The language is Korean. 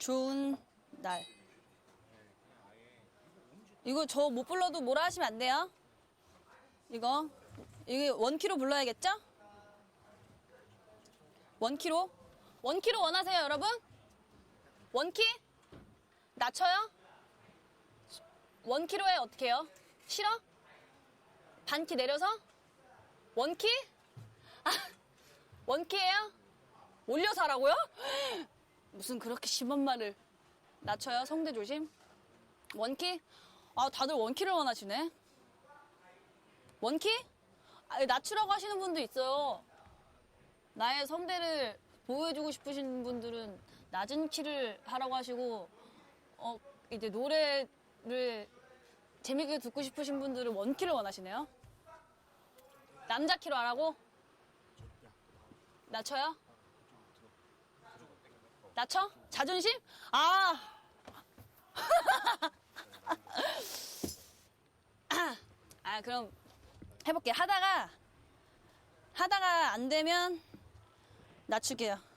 좋은 날. 이거 저 못 불러도 뭐라 하시면 안 돼요? 이거 이게 원키로 불러야겠죠? 원키로? 원키로 원하세요, 여러분? 원키? 낮춰요? 원키로에 어떻게 해요? 싫어? 반키 내려서? 원키? 아, 원키예요? 올려서 하라고요? 무슨 그렇게 심한 말을 낮춰요? 성대 조심. 원키? 아, 다들 원키를 원하시네. 원키? 아, 낮추라고 하시는 분도 있어요. 나의 성대를 보여주고 싶으신 분들은 낮은 키를 하라고 하시고, 어, 이제 노래를 재밌게 듣고 싶으신 분들은 원키를 원하시네요. 남자 키로 하라고? 낮춰요? 낮춰? 자존심? 아! 아, 그럼 해볼게. 하다가, 하다가 안 되면 낮출게요.